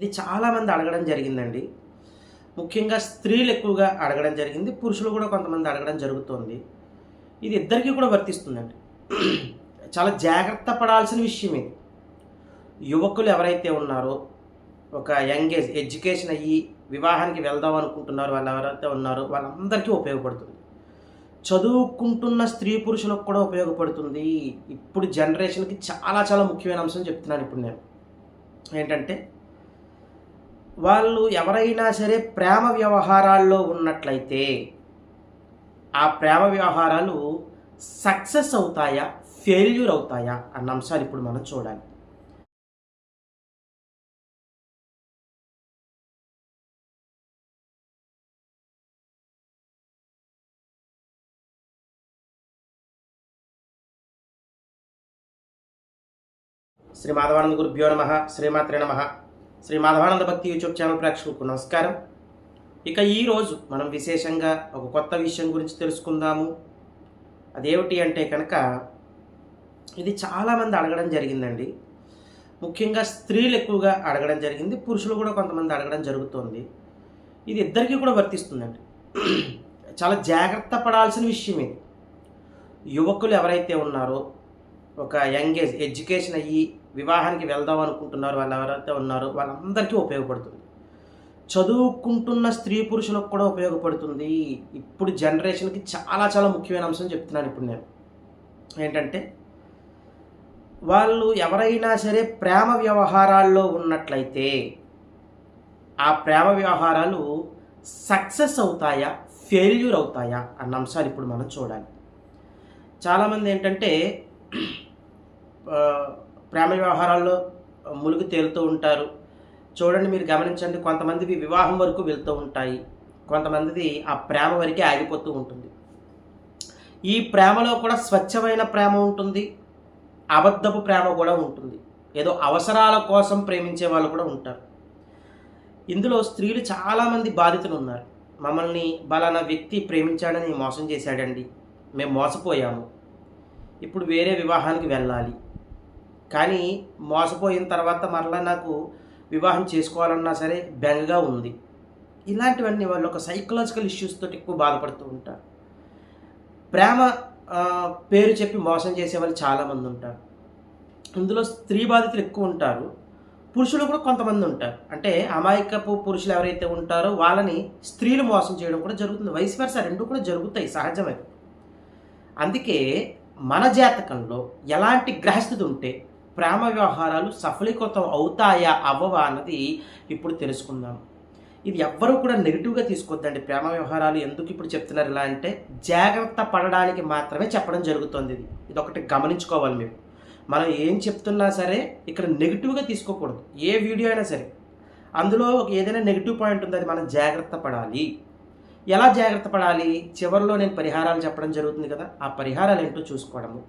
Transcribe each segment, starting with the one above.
ఇది చాలామంది అడగడం జరిగిందండి. ముఖ్యంగా స్త్రీలు ఎక్కువగా అడగడం జరిగింది. పురుషులు కూడా కొంతమంది అడగడం జరుగుతుంది. ఇది ఇద్దరికీ కూడా వర్తిస్తుందండి. చాలా జాగ్రత్త పడాల్సిన విషయం ఇది. యువకులు ఎవరైతే ఉన్నారో ఒక యంగ్ ఏజ్ ఎడ్యుకేషన్ అయ్యి వివాహానికి వెళ్దాం అనుకుంటున్నారు వాళ్ళు ఎవరైతే ఉన్నారో వాళ్ళందరికీ ఉపయోగపడుతుంది. చదువుకుంటున్న స్త్రీ పురుషులకు కూడా ఉపయోగపడుతుంది. ఇప్పుడు జనరేషన్కి చాలా చాలా ముఖ్యమైన అంశం చెప్తున్నాను ఇప్పుడు నేను. ఏంటంటే వాళ్ళు ఎవరైనా సరే ప్రేమ వ్యవహారాల్లో ఉన్నట్లయితే ఆ ప్రేమ వ్యవహారాలు సక్సెస్ అవుతాయా? ఫెయిల్యూర్ అవుతాయా? అన్న అంశాలు ఇప్పుడు మనం చూడాలి. శ్రీ మాధవానంద గురుభ్యో నమ. శ్రీమాత్రే నమ. శ్రీ మాధవానంద భక్తి యూట్యూబ్ ఛానల్ ప్రేక్షకులకు నమస్కారం. ఇక ఈరోజు మనం విశేషంగా ఒక కొత్త విషయం గురించి తెలుసుకుందాము. అదేమిటి అంటే కనుక ఇది చాలామంది అడగడం జరిగిందండి. ముఖ్యంగా స్త్రీలు ఎక్కువగా అడగడం జరిగింది పురుషులు కూడా కొంతమంది అడగడం జరుగుతుంది. ఇది ఇద్దరికీ కూడా వర్తిస్తుందండి. చాలా జాగ్రత్త పడాల్సిన విషయం ఇది. యువకులు ఎవరైతే ఉన్నారో ఒక యంగ్ ఏజ్ ఎడ్యుకేషన్ అయ్యి వివాహానికి వెళ్దాం అనుకుంటున్నారు వాళ్ళు ఎవరైతే ఉన్నారో వాళ్ళందరికీ ఉపయోగపడుతుంది. చదువుకుంటున్న స్త్రీ పురుషులకు కూడా ఉపయోగపడుతుంది. ఇప్పుడు జనరేషన్కి చాలా చాలా ముఖ్యమైన అంశం చెప్తున్నాను ఇప్పుడు నేను. ఏంటంటే వాళ్ళు ఎవరైనా సరే ప్రేమ వ్యవహారాల్లో ఉన్నట్లయితే ఆ ప్రేమ వ్యవహారాలు సక్సెస్ అవుతాయా ఫెయిల్యూర్ అవుతాయా అన్న అంశాలు ఇప్పుడు మనం చూడాలి. చాలామంది ఏంటంటే ప్రేమ వ్యవహారాల్లో ములుగు తేలుతూ ఉంటారు. చూడండి మీరు గమనించండి కొంతమందివి వివాహం వరకు వెళ్తూ ఉంటాయి. కొంతమందిది ఆ ప్రేమ వరకే ఆగిపోతూ ఉంటుంది. ఈ ప్రేమలో కూడా స్వచ్ఛమైన ప్రేమ ఉంటుంది. అబద్ధపు ప్రేమ కూడా ఉంటుంది. ఏదో అవసరాల కోసం ప్రేమించే వాళ్ళు కూడా ఉంటారు. ఇందులో స్త్రీలు చాలామంది బాధితులు ఉన్నారు మమ్మల్ని బలానా వ్యక్తి ప్రేమించాడని మోసం చేశాడండి. మేము మోసపోయాము. ఇప్పుడు వేరే వివాహానికి వెళ్ళాలి. కానీ మోసపోయిన తర్వాత మరలా నాకు వివాహం చేసుకోవాలన్నా సరే బెంగగా ఉంది. ఇలాంటివన్నీ వాళ్ళు ఒక సైకలాజికల్ ఇష్యూస్తో ఎక్కువ బాధపడుతూ ఉంటారు. ప్రేమ పేరు చెప్పి మోసం చేసే వాళ్ళు చాలామంది ఉంటారు. ఇందులో స్త్రీ బాధితులు ఎక్కువ ఉంటారు. పురుషులు కూడా కొంతమంది ఉంటారు. అంటే అమాయకపు పురుషులు ఎవరైతే ఉంటారో వాళ్ళని స్త్రీలు మోసం చేయడం కూడా జరుగుతుంది. వయసు వరుస రెండు కూడా జరుగుతాయి సహజమే. అందుకే మన జాతకంలో ఎలాంటి గ్రహస్థితి ఉంటే ప్రేమ వ్యవహారాలు సఫలీకృతం అవుతాయా అవ్వవా అన్నది ఇప్పుడు తెలుసుకుందాం. ఇది ఎవ్వరూ కూడా నెగిటివ్గా తీసుకోవద్దండి ప్రేమ వ్యవహారాలు. ఎందుకు ఇప్పుడు చెప్తున్నారు ఇలా అంటే జాగ్రత్త పడడానికి మాత్రమే చెప్పడం జరుగుతుంది ఇది. ఇది ఒకటి గమనించుకోవాలి మీరు. మనం ఏం చెప్తున్నా సరే ఇక్కడ నెగిటివ్గా తీసుకోకూడదు. ఏ వీడియో అయినా సరే. అందులో ఒక ఏదైనా నెగిటివ్ పాయింట్ ఉంది అది మనం జాగ్రత్త పడాలి. ఎలా జాగ్రత్త పడాలి? చివరిలో నేను పరిహారాలు చెప్పడం జరుగుతుంది కదా. ఆ పరిహారాలు ఏంటో చూసుకోవడము.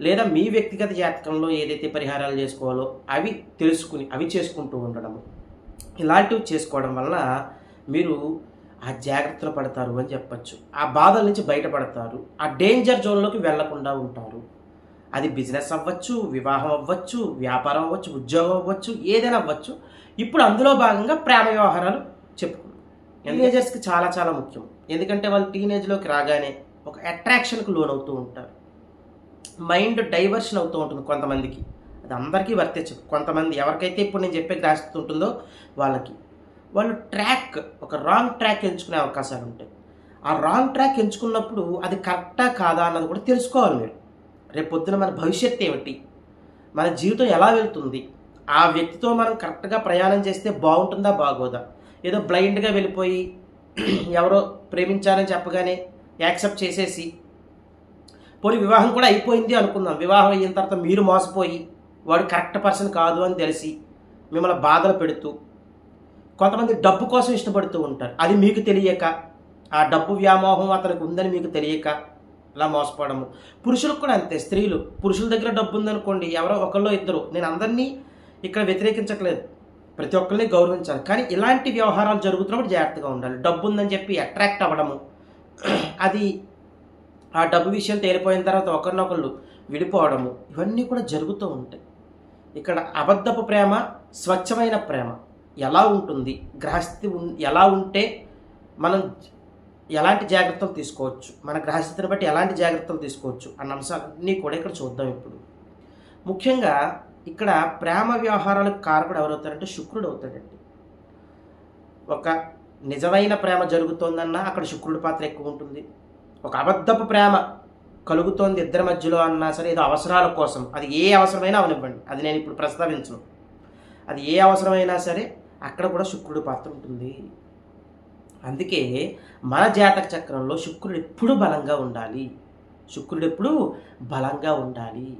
లేదా మీ వ్యక్తిగత జాతకంలో ఏదైతే పరిహారాలు చేసుకోవాలో అవి తెలుసుకుని అవి చేసుకుంటూ ఉండడం. ఇలాంటివి చేసుకోవడం వల్ల మీరు ఆ జాగ్రత్తలు పడతారు అని చెప్పచ్చు. ఆ బాధల నుంచి బయటపడతారు. ఆ డేంజర్ జోన్లోకి వెళ్ళకుండా ఉంటారు. అది బిజినెస్ అవ్వచ్చు వివాహం అవ్వచ్చు వ్యాపారం అవ్వచ్చు ఉద్యోగం అవ్వచ్చు ఏదైనా అవ్వచ్చు. ఇప్పుడు అందులో భాగంగా ప్రేమ వ్యవహారాలు చెప్పుకున్నాం టీనేజర్స్కి చాలా చాలా ముఖ్యం. ఎందుకంటే వాళ్ళు టీనేజ్లోకి రాగానే ఒక అట్రాక్షన్కి లోన్ అవుతూ ఉంటారు. మైండ్ డైవర్షన్ అవుతూ ఉంటుంది కొంతమందికి. అది అందరికీ వర్తించదు. కొంతమంది ఎవరికైతే ఇప్పుడు నేను చెప్పే గ్రాస్తి ఉంటుందో వాళ్ళకి. వాళ్ళు ట్రాక్ ఒక రాంగ్ ట్రాక్ ఎంచుకునే అవకాశాలు ఉంటాయి. ఆ రాంగ్ ట్రాక్ ఎంచుకున్నప్పుడు అది కరెక్టా కాదా అన్నది కూడా తెలుసుకోవాలి మీరు. రేపు పొద్దున మన భవిష్యత్తు ఏమిటి? మన జీవితం ఎలా వెళ్తుంది? ఆ వ్యక్తితో మనం కరెక్ట్గా ప్రయాణం చేస్తే బాగుంటుందా బాగోదా? ఏదో బ్లైండ్గా వెళ్ళిపోయి ఎవరో ప్రేమించారని చెప్పగానే యాక్సెప్ట్ చేసేసి పోనీ వివాహం కూడా అయిపోయింది అనుకుందాం. వివాహం అయిన తర్వాత మీరు మోసపోయి వాడు కరెక్ట్ పర్సన్ కాదు అని తెలిసి మిమ్మల్ని బాధలు పెడుతూ కొంతమంది డబ్బు కోసం ఇష్టపడుతూ ఉంటారు. అది మీకు తెలియక ఆ డబ్బు వ్యామోహం అతనికి ఉందని మీకు తెలియక ఇలా మోసపోవడము. పురుషులకు కూడా అంతే. స్త్రీలు పురుషుల దగ్గర డబ్బు ఉందనుకోండి ఎవరో ఒకళ్ళో ఇద్దరు. నేను అందరినీ ఇక్కడ వ్యతిరేకించట్లేదు. ప్రతి ఒక్కరిని గౌరవించాలి. కానీ ఇలాంటి వ్యవహారాలు జరుగుతున్నప్పుడు జాగ్రత్తగా ఉండాలి. డబ్బు ఉందని చెప్పి అట్రాక్ట్ అవ్వడము. అది ఆ డబ్బు విషయం తేలిపోయిన తర్వాత ఒకరినొకళ్ళు విడిపోవడము ఇవన్నీ కూడా జరుగుతూ ఉంటాయి. ఇక్కడ అబద్ధపు ప్రేమ స్వచ్ఛమైన ప్రేమ ఎలా ఉంటుంది? గ్రహస్థితి ఎలా ఉంటే మనం ఎలాంటి జాగ్రత్తలు తీసుకోవచ్చు? మన గ్రహస్థితిని బట్టి ఎలాంటి జాగ్రత్తలు తీసుకోవచ్చు? అన్న అంశాలన్నీ కూడా ఇక్కడ చూద్దాం ఇప్పుడు. ముఖ్యంగా ఇక్కడ ప్రేమ వ్యవహారాలకు కారకుడు ఎవరవుతారంటే శుక్రుడు అవుతాడండి. ఒక నిజమైన ప్రేమ జరుగుతోందన్నా అక్కడ శుక్రుడి పాత్ర ఎక్కువ ఉంటుంది. ఒక అబద్ధపు ప్రేమ కలుగుతోంది ఇద్దరి మధ్యలో అన్నా సరే ఏదో అవసరాల కోసం. అది ఏ అవసరమైనా అవనివ్వండి. అది నేను ఇప్పుడు ప్రస్తావించను. అది ఏ అవసరమైనా సరే అక్కడ కూడా శుక్రుడి పాత్ర ఉంటుంది. అందుకే మన జాతక చక్రంలో శుక్రుడు ఎప్పుడు బలంగా ఉండాలి. శుక్రుడు ఎప్పుడు బలంగా ఉండాలి.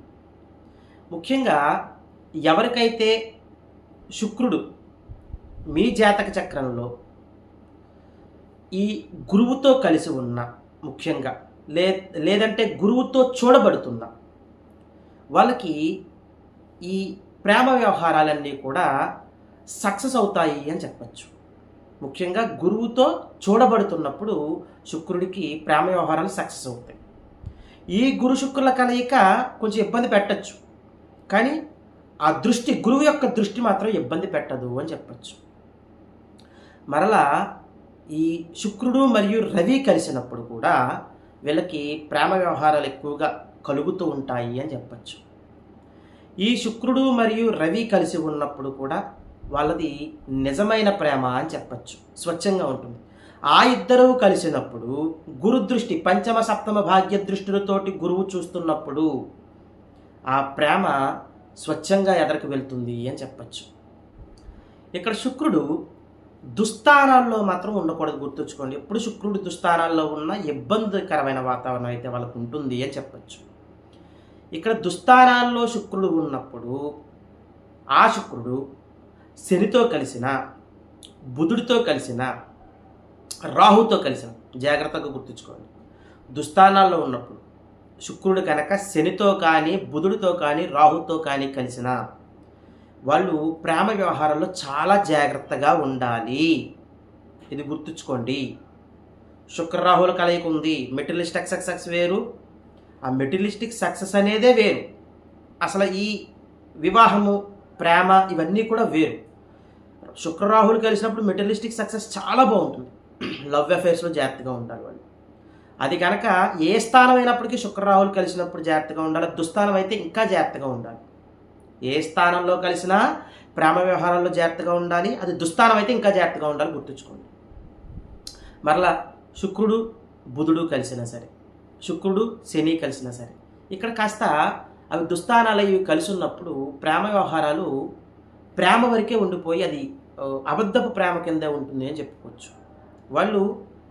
ముఖ్యంగా ఎవరికైతే శుక్రుడు మీ జాతక చక్రంలో ఈ గురువుతో కలిసి ఉన్న ముఖ్యంగా. లే లేదంటే గురువుతో చూడబడుతుందా? వాళ్ళకి ఈ ప్రేమ వ్యవహారాలన్నీ కూడా సక్సెస్ అవుతాయి అని చెప్పచ్చు. ముఖ్యంగా గురువుతో చూడబడుతున్నప్పుడు శుక్రుడికి ప్రేమ వ్యవహారాలు సక్సెస్ అవుతాయి. ఈ గురు శుక్రుల కలయిక కొంచెం ఇబ్బంది పెట్టచ్చు. కానీ ఆ దృష్టి గురువు యొక్క దృష్టి మాత్రం ఇబ్బంది పెట్టదు అని చెప్పచ్చు. మరలా ఈ శుక్రుడు మరియు రవి కలిసినప్పుడు కూడా వీళ్ళకి ప్రేమ వ్యవహారాలు ఎక్కువగా కలుగుతూ ఉంటాయి అని చెప్పచ్చు. ఈ శుక్రుడు మరియు రవి కలిసి ఉన్నప్పుడు కూడా వాళ్ళది నిజమైన ప్రేమ అని చెప్పచ్చు. స్వచ్ఛంగా ఉంటుంది. ఆ ఇద్దరు కలిసినప్పుడు గురుదృష్టి పంచమ సప్తమ భాగ్య దృష్టిలతోటి గురువు చూస్తున్నప్పుడు ఆ ప్రేమ స్వచ్ఛంగా ఎదరికి వెళ్తుంది అని చెప్పచ్చు. ఇక్కడ శుక్రుడు దుస్థానాల్లో మాత్రం ఉండకూడదు గుర్తుంచుకోండి. ఎప్పుడు శుక్రుడు దుస్థానాల్లో ఉన్న ఇబ్బందికరమైన వాతావరణం అయితే వాళ్ళకు ఉంటుంది అని చెప్పచ్చు. ఇక్కడ దుస్థానాల్లో శుక్రుడు ఉన్నప్పుడు ఆ శుక్రుడు శనితో కలిసిన బుధుడితో కలిసిన రాహుతో కలిసిన జాగ్రత్తగా గుర్తుంచుకోండి. దుస్థానాల్లో ఉన్నప్పుడు శుక్రుడు కనుక శనితో కానీ బుధుడితో కానీ రాహుతో కానీ కలిసిన వాళ్ళు ప్రేమ వ్యవహారంలో చాలా జాగ్రత్తగా ఉండాలి. ఇది గుర్తుంచుకోండి. శుక్రరాహుల కలయిక ఉంది. మెటీరియలిస్టిక్ సక్సెస్ వేరు. ఆ మెటీరియలిస్టిక్ సక్సెస్ అనేదే వేరు. అసలు ఈ వివాహము ప్రేమ ఇవన్నీ కూడా వేరు. శుక్రరాహులు కలిసినప్పుడు మెటీరియలిస్టిక్ సక్సెస్ చాలా బాగుంటుంది. లవ్ అఫేర్స్లో జాగ్రత్తగా ఉండాలి వాళ్ళు. అది కనుక ఏ స్థానం అయినప్పటికీ శుక్రరాహులు కలిసినప్పుడు జాగ్రత్తగా ఉండాలి. దుస్థానం అయితే ఇంకా జాగ్రత్తగా ఉండాలి. ఏ స్థానంలో కలిసినా ప్రేమ వ్యవహారాల్లో జాగ్రత్తగా ఉండాలి. అది దుస్థానం అయితే ఇంకా జాగ్రత్తగా ఉండాలి గుర్తుంచుకోండి. మరలా శుక్రుడు బుధుడు కలిసినా సరే శుక్రుడు శని కలిసినా సరే ఇక్కడ కాస్త అవి దుస్థానాలు ఇవి కలిసి ఉన్నప్పుడు ప్రేమ వ్యవహారాలు ప్రేమ వరకే ఉండిపోయి అది అబద్ధపు ప్రేమ కిందే ఉంటుంది అని చెప్పుకోవచ్చు. వాళ్ళు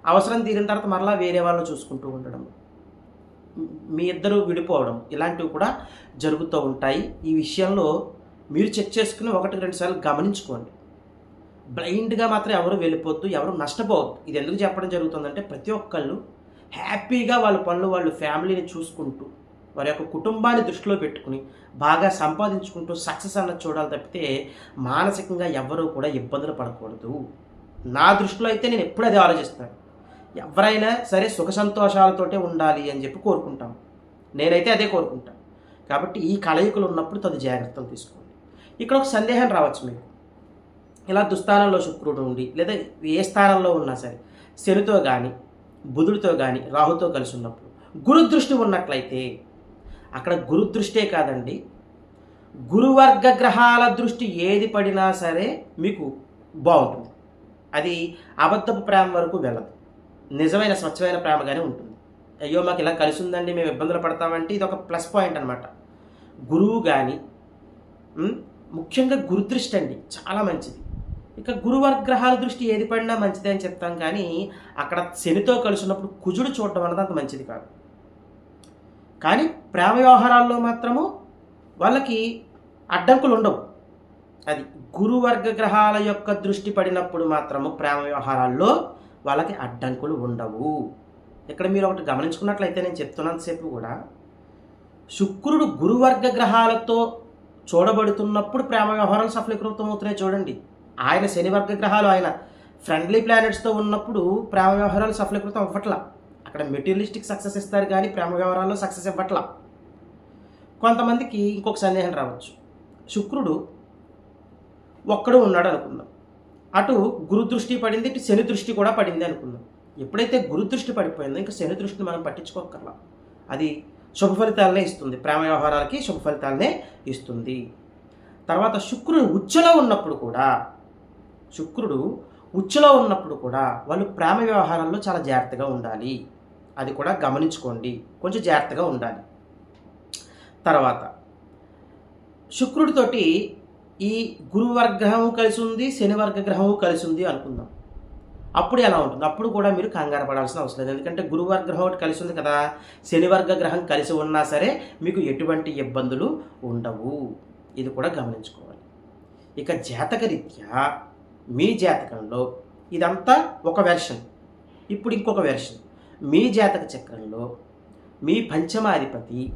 అవసరం తీరిన తర్వాత మరలా వేరే వాళ్ళు చూసుకుంటూ ఉండడం. మీ ఇద్దరు విడిపోవడం ఇలాంటివి కూడా జరుగుతూ ఉంటాయి. ఈ విషయంలో మీరు చెక్ చేసుకుని ఒకటి రెండు సార్లు గమనించుకోండి. బ్లైండ్గా మాత్రం ఎవరు వెళ్ళిపోద్దు ఎవరు నష్టపోవద్దు. ఇది ఎందుకు చెప్పడం జరుగుతుందంటే ప్రతి ఒక్కళ్ళు హ్యాపీగా వాళ్ళ పనులు వాళ్ళ ఫ్యామిలీని చూసుకుంటూ వారి యొక్క కుటుంబాన్ని దృష్టిలో పెట్టుకుని బాగా సంపాదించుకుంటూ సక్సెస్ అన్నది చూడాలి తప్పితే మానసికంగా ఎవ్వరూ కూడా ఇబ్బందులు పడకూడదు. నా దృష్టిలో అయితే నేను ఎప్పుడు అదే ఆలోచిస్తాను. ఎవరైనా సరే సుఖ సంతోషాలతోటే ఉండాలి అని చెప్పి కోరుకుంటాం. నేనైతే అదే కోరుకుంటాను. కాబట్టి ఈ కలయికలు ఉన్నప్పుడు తది జాగ్రత్తలు తీసుకోండి. ఇక్కడ ఒక సందేహం రావచ్చు మీకు. ఇలా దుస్థానంలో శుక్రుడు ఉండి లేదా ఏ స్థానంలో ఉన్నా సరే శనితో కానీ బుధుడితో కానీ రాహుతో కలిసి ఉన్నప్పుడు గురుదృష్టి ఉన్నట్లయితే అక్కడ గురుదృష్టే కాదండి. గురువర్గ గ్రహాల దృష్టి ఏది పడినా సరే మీకు బాగుంటుంది. అది అబద్ధపు ప్రేమ వరకు వెళ్ళదు. నిజమైన స్వచ్ఛమైన ప్రేమగానే ఉంటుంది. అయ్యో మాకు ఇలా కలిసి ఉందండి మేము ఇబ్బందులు పడతామంటే ఇది ఒక ప్లస్ పాయింట్ అనమాట గురువు కానీ ముఖ్యంగా గురుదృష్టి అండి చాలా మంచిది. ఇక గురువర్గ్రహాల దృష్టి ఏది పడినా మంచిదే అని చెప్తాం కానీ అక్కడ శనితో కలిసి ఉన్నప్పుడు కుజుడు చూడటం అన్నది అంత మంచిది కాదు. కానీ ప్రేమ వ్యవహారాల్లో మాత్రము వాళ్ళకి అడ్డంకులు ఉండవు. అది గురువర్గ గ్రహాల యొక్క దృష్టి పడినప్పుడు మాత్రము ప్రేమ వ్యవహారాల్లో వాళ్ళకి అడ్డంకులు ఉండవు. ఇక్కడ మీరు ఒకటి గమనించుకున్నట్లయితే నేను చెప్తున్నంతసేపు కూడా శుక్రుడు గురువర్గ గ్రహాలతో చూడబడుతున్నప్పుడు ప్రేమ వ్యవహారాలు సఫలీకృతం అవుతున్నాయి చూడండి. ఆయన శని వర్గ గ్రహాలు ఆయన ఫ్రెండ్లీ ప్లానెట్స్తో ఉన్నప్పుడు ప్రేమ వ్యవహారాలు సఫలీకృతం అవ్వట్లా. అక్కడ మెటీరియలిస్టిక్ సక్సెస్ ఇస్తారు కానీ ప్రేమ వ్యవహారాల్లో సక్సెస్ ఇవ్వట్లా. కొంతమందికి ఇంకొక సందేహం రావచ్చు. శుక్రుడు ఒక్కడు ఉన్నాడు అనుకుందాం. అటు గురు దృష్టి పడింది ఇటు శని దృష్టి కూడా పడింది అనుకుందాం. ఎప్పుడైతే గురు దృష్టి పడిపోయిందో ఇంకా శని దృష్టిని మనం పట్టించుకోకర్లా అది శుభ ఫలితాలనే ఇస్తుంది. ప్రేమ వ్యవహారాలకి శుభ ఫలితాలనే ఇస్తుంది. తర్వాత శుక్రుడు ఉచ్చలో ఉన్నప్పుడు కూడా శుక్రుడు ఉచ్చలో ఉన్నప్పుడు కూడా వాళ్ళు ప్రేమ వ్యవహారాల్లో చాలా జాగ్రత్తగా ఉండాలి. అది కూడా గమనించుకోండి. కొంచెం జాగ్రత్తగా ఉండాలి. తర్వాత శుక్రుడితోటి ఈ గురువర్గ్రహము కలిసి ఉంది శనివర్గ గ్రహము కలిసి ఉంది అనుకుందాం. అప్పుడు ఎలా ఉంటుంది? అప్పుడు కూడా మీరు కంగారు పడాల్సిన అవసరం లేదు. ఎందుకంటే గురువర్గ్రహం ఒకటి కలిసి ఉంది కదా శనివర్గ గ్రహం కలిసి ఉన్నా సరే మీకు ఎటువంటి ఇబ్బందులు ఉండవు. ఇది కూడా గమనించుకోవాలి. ఇక జాతకరీత్యా మీ జాతకంలో ఇదంతా ఒక వెర్షన్. ఇప్పుడు ఇంకొక వెర్షన్. మీ జాతక చక్రంలో మీ పంచమాధిపతి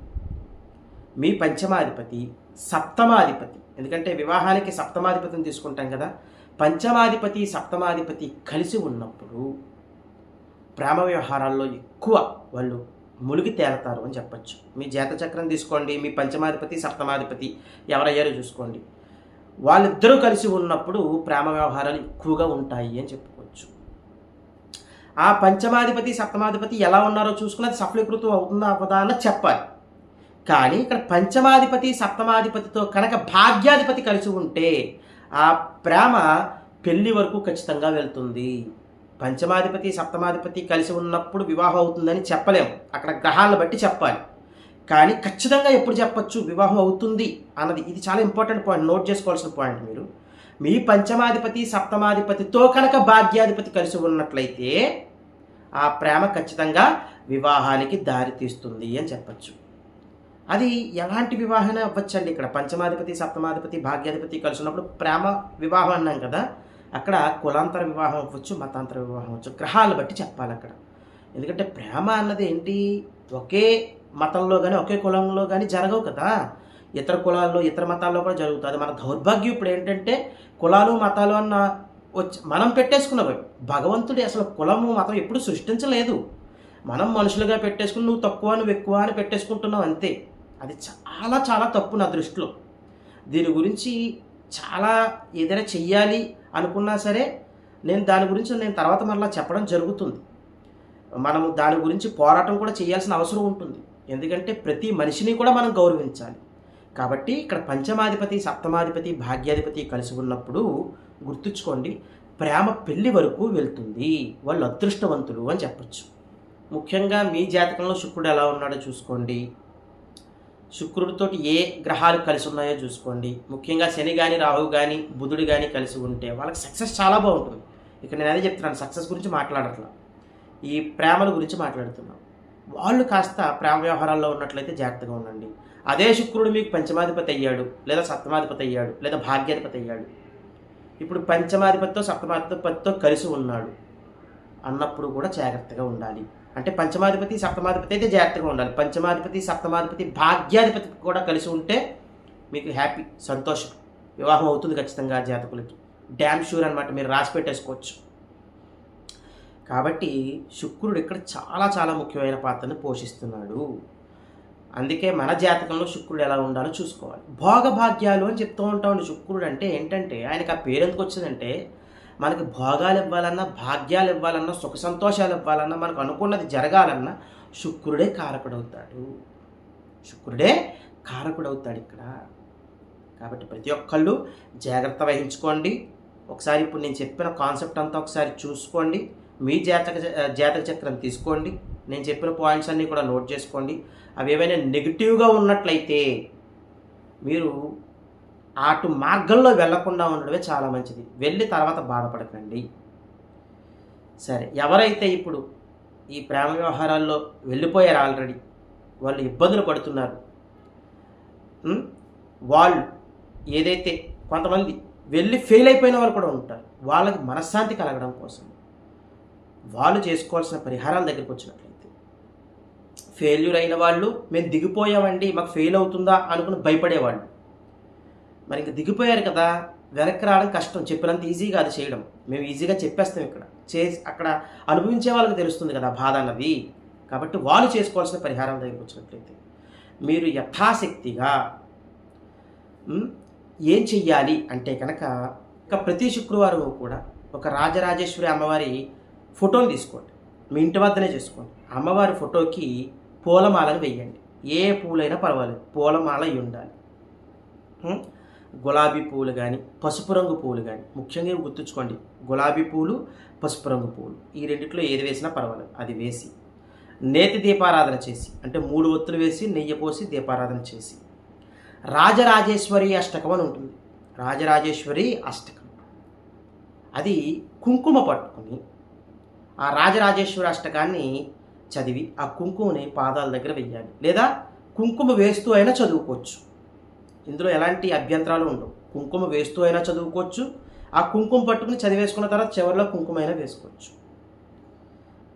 మీ పంచమాధిపతి సప్తమాధిపతి ఎందుకంటే వివాహానికి సప్తమాధిపతిని తీసుకుంటాం కదా. పంచమాధిపతి సప్తమాధిపతి కలిసి ఉన్నప్పుడు ప్రేమ వ్యవహారాల్లో ఎక్కువ వాళ్ళు మునిగి తేలతారు అని చెప్పచ్చు. మీ జాతచక్రం తీసుకోండి మీ పంచమాధిపతి సప్తమాధిపతి ఎవరయ్యారో చూసుకోండి. వాళ్ళిద్దరూ కలిసి ఉన్నప్పుడు ప్రేమ వ్యవహారాలు ఎక్కువగా ఉంటాయి అని చెప్పుకోవచ్చు. ఆ పంచమాధిపతి సప్తమాధిపతి ఎలా ఉన్నారో చూసుకున్నది సఫలీకృతం అవుతుందా అవ్వదా అని చెప్పాలి. కానీ ఇక్కడ పంచమాధిపతి సప్తమాధిపతితో కనుక భాగ్యాధిపతి కలిసి ఉంటే ఆ ప్రేమ పెళ్ళి వరకు ఖచ్చితంగా వెళ్తుంది. పంచమాధిపతి సప్తమాధిపతి కలిసి ఉన్నప్పుడు వివాహం అవుతుందని చెప్పలేము అక్కడ గ్రహాలను బట్టి చెప్పాలి. కానీ ఖచ్చితంగా ఎప్పుడు చెప్పచ్చు? వివాహం అవుతుంది అన్నది. ఇది చాలా ఇంపార్టెంట్ పాయింట్. నోట్ చేసుకోవాల్సిన పాయింట్ మీరు. మీ పంచమాధిపతి సప్తమాధిపతితో కనుక భాగ్యాధిపతి కలిసి ఉన్నట్లయితే ఆ ప్రేమ ఖచ్చితంగా వివాహానికి దారి తీస్తుంది అని చెప్పచ్చు. అది ఎలాంటి వివాహమే అవ్వచ్చండి ఇక్కడ? పంచమాధిపతి సప్తమాధిపతి భాగ్యాధిపతి కలిసినప్పుడు ప్రేమ వివాహం అన్నాం కదా? అక్కడ కులాంతర వివాహం అవ్వచ్చు మతాంతర వివాహం అవ్వచ్చు. గ్రహాలు బట్టి చెప్పాలి అక్కడ. ఎందుకంటే ప్రేమ అన్నది ఏంటి? ఒకే మతంలో కానీ ఒకే కులంలో కానీ జరగవు కదా. ఇతర కులాల్లో ఇతర మతాల్లో కూడా జరుగుతుంది. మన దౌర్భాగ్యం ఇప్పుడు ఏంటంటే కులాలు మతాలు అన్న వచ్చి మనం పెట్టేసుకున్నవి. భగవంతుడి అసలు కులము మతం ఎప్పుడు సృష్టించలేదు. మనం మనుషులుగా పెట్టేసుకుని నువ్వు తక్కువ నువ్వు ఎక్కువ అని పెట్టేసుకుంటున్నావు అంతే. అది చాలా చాలా తప్పు నా దృష్టిలో. దీని గురించి చాలా ఏదైనా చెయ్యాలి అనుకున్నా సరే నేను దాని గురించి నేను తర్వాత మరలా చెప్పడం జరుగుతుంది. మనము దాని గురించి పోరాటం కూడా చేయాల్సిన అవసరం ఉంటుంది. ఎందుకంటే ప్రతి మనిషిని కూడా మనం గౌరవించాలి. కాబట్టి ఇక్కడ పంచమాధిపతి సప్తమాధిపతి భాగ్యాధిపతి కలిసి ఉన్నప్పుడు గుర్తుంచుకోండి ప్రేమ పెళ్ళి వరకు వెళ్తుంది. వాళ్ళు అదృష్టవంతులు అని చెప్పచ్చు. ముఖ్యంగా మీ జాతకంలో శుక్రుడు ఎలా ఉన్నాడో చూసుకోండి. శుక్రుడితోటి ఏ గ్రహాలు కలిసి ఉన్నాయో చూసుకోండి. ముఖ్యంగా శని కానీ రాహు కానీ బుధుడు కానీ కలిసి ఉంటే వాళ్ళకి సక్సెస్ చాలా బాగుంటుంది. ఇక్కడ నేను అదే చెప్తున్నాను సక్సెస్ గురించి మాట్లాడట్లా. ఈ ప్రేమల గురించి మాట్లాడుతున్నాం. వాళ్ళు కాస్త ప్రేమ వ్యవహారాల్లో ఉన్నట్లయితే జాగ్రత్తగా ఉండండి. అదే శుక్రుడు మీకు పంచమాధిపతి అయ్యాడు లేదా సప్తమాధిపతి అయ్యాడు లేదా భాగ్యాధిపతి అయ్యాడు. ఇప్పుడు పంచమాధిపతితో సప్తమాధిపతితో కలిసి ఉన్నాడు. అన్నప్పుడు కూడా జాగ్రత్తగా ఉండాలి. అంటే పంచమాధిపతి సప్తమాధిపతి అయితే జాగ్రత్తగా ఉండాలి. పంచమాధిపతి సప్తమాధిపతి భాగ్యాధిపతి కూడా కలిసి ఉంటే మీకు హ్యాపీ సంతోషం వివాహం అవుతుంది ఖచ్చితంగా జాతకులకి. డ్యామ్ షూర్ అనమాట మీరు రాసి పెట్టేసుకోవచ్చు. కాబట్టి శుక్రుడు ఇక్కడ చాలా చాలా ముఖ్యమైన పాత్రను పోషిస్తున్నాడు. అందుకే మన జాతకంలో శుక్రుడు ఎలా ఉండాలో చూసుకోవాలి. భోగభాగ్యాలు అని చెప్తూ ఉంటామండి శుక్రుడు అంటే ఏంటంటే ఆయనకు ఆ పేరు ఎందుకు వచ్చిందంటే మనకి భోగాలు ఇవ్వాలన్నా భాగ్యాలు ఇవ్వాలన్నా సుఖ సంతోషాలు ఇవ్వాలన్నా మనకు అనుకున్నది జరగాలన్నా శుక్రుడే కారకుడవుతాడు. శుక్రుడే కారకుడవుతాడు ఇక్కడ. కాబట్టి ప్రతి ఒక్కళ్ళు జాగ్రత్త వహించుకోండి. ఒకసారి ఇప్పుడు నేను చెప్పిన కాన్సెప్ట్ అంతా ఒకసారి చూసుకోండి. మీ జాతక జాతక చక్రం తీసుకోండి. నేను చెప్పిన పాయింట్స్ అన్నీ కూడా నోట్ చేసుకోండి. అవి ఏవైనా నెగిటివ్గా ఉన్నట్లయితే మీరు అటు మార్గంలో వెళ్ళకుండా ఉండడమే చాలా మంచిది. వెళ్ళి తర్వాత బాధపడకండి. సరే ఎవరైతే ఇప్పుడు ఈ ప్రేమ వ్యవహారాల్లో వెళ్ళిపోయారు ఆల్రెడీ వాళ్ళు ఇబ్బందులు పడుతున్నారు. వాళ్ళు ఏదైతే కొంతమంది వెళ్ళి ఫెయిల్ అయిపోయిన వాళ్ళు కూడా ఉంటారు. వాళ్ళకి మనశ్శాంతి కలగడం కోసం. వాళ్ళు చేసుకోవాల్సిన పరిహారాల దగ్గరికి వచ్చినట్లయితే. ఫెయిల్యూర్ అయిన వాళ్ళు మేము దిగిపోయామండి మాకు ఫెయిల్ అవుతుందా అనుకుని భయపడేవాళ్ళు. మరి ఇంక దిగిపోయారు కదా వెనక్కి రావడం కష్టం. చెప్పినంత ఈజీగా అది చేయడం. మేము ఈజీగా చెప్పేస్తాం ఇక్కడ. చేసి అక్కడ అనుభవించే వాళ్ళకి తెలుస్తుంది కదా బాధ అన్నది. కాబట్టి వాళ్ళు చేసుకోవాల్సిన పరిహారం దగ్గరికి వచ్చినట్లయితే మీరు యథాశక్తిగా ఏం చెయ్యాలి అంటే కనుక ఇక ప్రతి శుక్రవారం కూడా ఒక రాజరాజేశ్వరి అమ్మవారి ఫోటోని తీసుకోండి. మీ ఇంటి వద్దనే చేసుకోండి. అమ్మవారి ఫోటోకి పూలమాలను వెయ్యండి ఏ పూలైనా పర్వాలేదు. పూలమాల ఉండాలి. గులాబీ పూలు కానీ పసుపు రంగు పూలు కానీ ముఖ్యంగా గుర్తుంచుకోండి. గులాబీ పూలు పసుపు రంగు పూలు. ఈ రెండిట్లో ఏది వేసినా పర్వాలేదు. అది వేసి నేతి దీపారాధన చేసి అంటే మూడు ఒత్తులు వేసి నెయ్యి పోసి దీపారాధన చేసి. రాజరాజేశ్వరి అష్టకం అని ఉంటుంది. రాజరాజేశ్వరి అష్టకం. అది కుంకుమ పట్టుకుని ఆ రాజరాజేశ్వరి అష్టకాన్ని చదివి ఆ కుంకుమని పాదాల దగ్గర వెయ్యాలి. లేదా కుంకుమ వేస్తూ అయినా చదువుకోవచ్చు. ఇందులో ఎలాంటి అభ్యంతరాలు ఉండవు. కుంకుమ వేస్తూ అయినా చదువుకోవచ్చు. ఆ కుంకుమ పట్టుకుని చదివేసుకున్న తర్వాత చివరిలో కుంకుమ అయినా వేసుకోవచ్చు.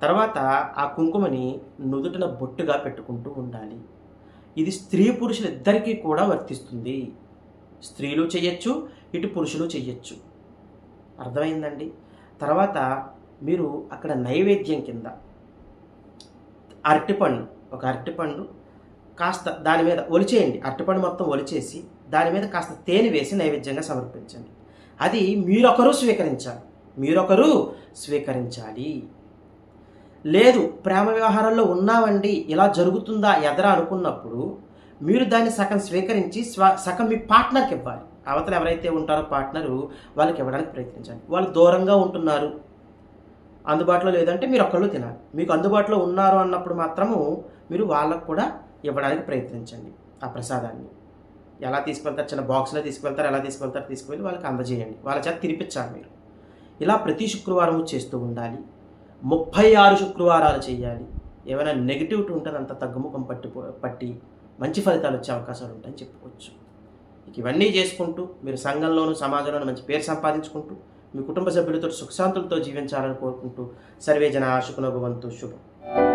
తర్వాత ఆ కుంకుమని నుదుటిన బొట్టుగా పెట్టుకుంటూ ఉండాలి. ఇది స్త్రీ పురుషులు ఇద్దరికీ కూడా వర్తిస్తుంది. స్త్రీలు చేయొచ్చు ఇటు పురుషులు చేయొచ్చు అర్థమైందండి? తర్వాత మీరు అక్కడ నైవేద్యం కింద అరటిపండు ఒక అరటిపండు కాస్త దాని మీద ఒలిచేయండి. అరటిపండు మొత్తం ఒలిచేసి దాని మీద కాస్త తేనె వేసి నైవేద్యంగా సమర్పించండి. అది మీరొకరు స్వీకరించాలి. మీరొకరు స్వీకరించాలి. లేదు ప్రేమ వ్యవహారంలో ఉన్నామండి ఇలా జరుగుతుందా ఎదరా అనుకున్నప్పుడు మీరు దాన్ని సగం స్వీకరించి స్వ సగం మీ పార్ట్నర్కి ఇవ్వాలి. అవతల ఎవరైతే ఉంటారో పార్ట్నరు వాళ్ళకి ఇవ్వడానికి ప్రయత్నించండి. వాళ్ళు దూరంగా ఉంటున్నారు. అందుబాటులో లేదంటే మీరు ఒక్కళ్ళు తినాలి. మీకు అందుబాటులో ఉన్నారు అన్నప్పుడు మాత్రము మీరు వాళ్ళకు కూడా ఇవ్వడానికి ప్రయత్నించండి ఆ ప్రసాదాన్ని. ఎలా తీసుకువెళ్తారు చిన్న బాక్స్లో తీసుకువెళ్తారు ఎలా తీసుకువెళ్తారు తీసుకువెళ్ళి వాళ్ళకి అందజేయండి. వాళ్ళ చేత తినిపించాలి మీరు. ఇలా ప్రతి శుక్రవారం చేస్తూ ఉండాలి. ముప్పై ఆరు శుక్రవారాలు చేయాలి. ఏమైనా నెగిటివిటీ ఉంటుంది అంత తగ్గుముఖం పట్టి పట్టి మంచి ఫలితాలు వచ్చే అవకాశాలు ఉంటాయని చెప్పుకోవచ్చు. ఇక ఇవన్నీ చేసుకుంటూ మీరు సంఘంలోనూ సమాజంలోనూ మంచి పేరు సంపాదించుకుంటూ మీ కుటుంబ సభ్యులతో సుఖశాంతులతో జీవించాలని కోరుకుంటూ సర్వే జన శుకునభవంతు శుభం.